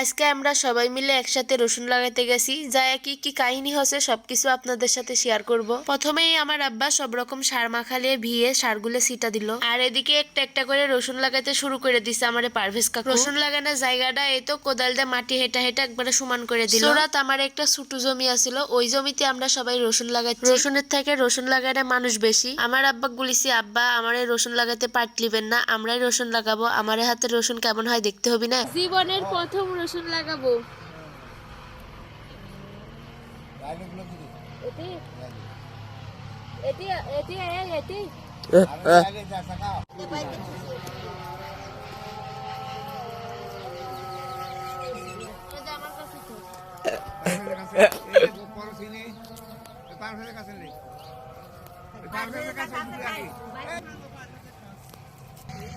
আজকে আমরা সবাই মিলে একসাথে রসুন লাগাইতে গেছি। যা কি কি কাহিনী হচ্ছে সবকিছু আপনাদের সাথে শেয়ার করব। প্রথমেই আমার আব্বা সব রকম সার মাখালিয়ে ভিয়ে সারগুলো সিটা দিল। আর এদিকে একটা একটা করে রসুন লাগাইতে শুরু করে দিছে আমারে পারভেজ কাকু। রসুন লাগানোর জায়গাটা এই তো কোদাল দিয়ে মাটি হেঁটা হেঁটা একবারে সমান করে দিল। রাত আমার একটা ছোট জমি আছিল ওই জমিতে আমরা সবাই রসুন লাগাচ্ছি। রসুনের থেকে রসুন লাগানো মানুষ বেশি। আমার আব্বা গুলিছি আব্বা আমার রসুন লাগাতে পারলিবেন না আমরাই রসুন লাগাবো। আমার হাতে রসুন কেমন হয় দেখতে হবি না? জীবনের প্রথম রসুন লাগাবো। এটি? এটি এটি এটি? এইভাবে লাগাতে হবে।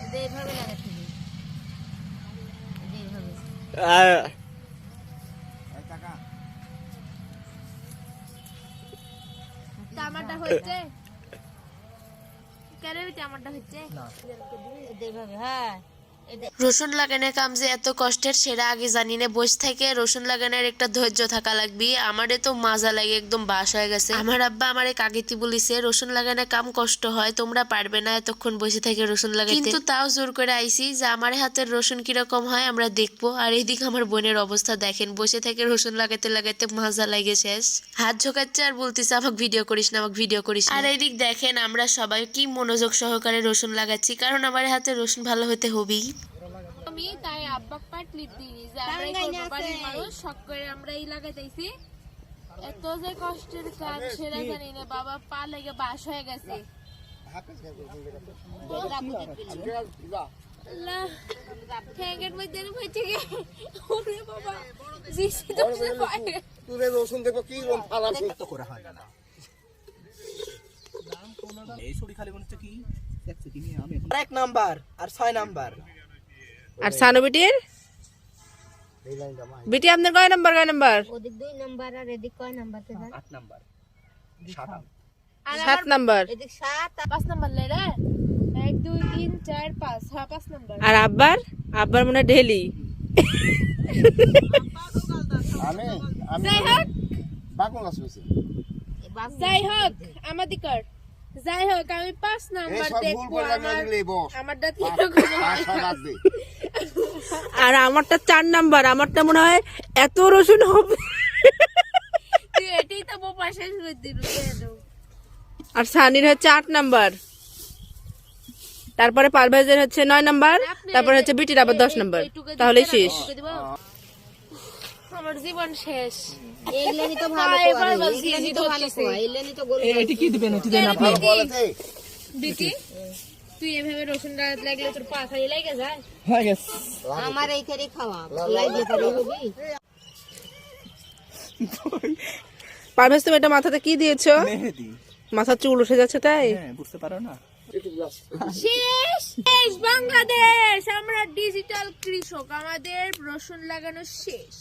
এটা এইভাবে। তা আমারটা হচ্ছে কেন আমারটা হচ্ছে এটা এইভাবে, হ্যাঁ। রসুন লাগানোর কাম যে এত কষ্টের, সেটা আগে জানি না। বসে থেকে রসুন লাগানোর একটা ধৈর্য থাকা লাগবে। আমারে তো মাজা লাগে, একদম বাস হয়ে গেছে। আমার আব্বা আমারে কাগিতি বলিছে, রসুন লাগানোর কাম কষ্ট হয়, তোমরা পারবে না এতক্ষণ বসে থেকে রসুন লাগাইতে। কিন্তু তাও জোর করে আইছি যে আমার হাতের রসুন কীরকম হয়, আমরা দেখব। আর এইদিকে আমার বোনের অবস্থা দেখেন বসে থেকে রসুন লাগাতে লাগাতে মাজা লাগে শেষ। হাত ঝোকাচ্ছে আর বলতেছে, আমাকে ভিডিও করিস না, আমাকে ভিডিও করিস আর এইদিক দেখেন, আমরা সবাই কি মনোযোগ সহকারে রসুন লাগাচ্ছি, কারণ আমার হাতে রসুন ভালো হতে হবেই। আমি তাই আব্বা পাটলি দিই যে আমরা বাড়ির মানুষ শখ করে আমরা এই লাগাইতেছি। এত যে কষ্টের কাজ সেটা জানি না বাবা পা লেগে বাস হয়ে গেছে। এই এক নাম্বার আর ছয় নাম্বার। আর সানু বিটির? বিটি আপনার কয় নাম্বার কয় নাম্বার? ওদিক দুই নাম্বার আর এদিক কয় নাম্বার তো জান আট নাম্বার। সাত। নাম্বার। আর সাত নাম্বার। এদিক সাত আর পাঁচ নাম্বার লে রে? এক দুই তিন চার পাঁচ। হ্যাঁ পাঁচ নাম্বার। আর আব্বার? আব্বার মনে ঢেলি। আমি আমি যাই হোক। গাছ হয়েছে। যাই হোক আমাদিকর যাই হোক আমি পাঁচ নাম্বার দেখব আমার বস। আমারটা কীরকম হয়। আর আমারটা চার নাম্বার আমারটা মনে হয় এত রসুন হবে। এটাই তো আর সানির হচ্ছে আট নাম্বার। তারপরে পারভেজের হচ্ছে নয় নাম্বার তারপরে হচ্ছে বিটির আবার দশ নাম্বার। তাহলে শেষ। আমার জীবন শেষ। এইগুলানি তো ভালো হ্যাঁ, তো ভালো তো কি দিবেন? এটি দেন আপনি দিদি তুই এভাবে রসুন লাগলে তোর পা খালি লাগে যায়। হয়ে গেছে। আমার এইখানে খাওয়া। লাগলে পরে হবি পারভেজ তুমি এটা মাথাতে কি দিয়েছ? মেহেদি। মাথার চুল উঠে যাচ্ছে তাই? হ্যাঁ বুঝতে পারো না। শেষ বাংলাদেশ! আমরা ডিজিটাল কৃষক আমাদের রসুন লাগানো শেষ।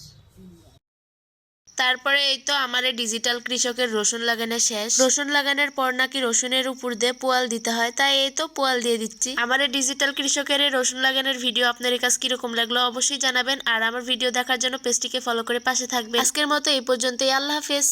তারপরে এই তো আমার ডিজিটাল কৃষকের রসুন লাগানো শেষ। রসুন লাগানোর পর নাকি রসুনের উপর দিয়ে পোয়াল দিতে হয়, তাই এই তো পোয়াল দিয়ে দিচ্ছি। আমার ডিজিটাল কৃষকের রসুন লাগানোর ভিডিও আপনার কাছে কীরকম লাগল অবশ্যই জানাবেন, আর আমার ভিডিও দেখার জন্য পেজটিকে ফলো করে পাশে থাকবেন। আজকের মতো এই পর্যন্তই, আল্লাহ হাফেজ।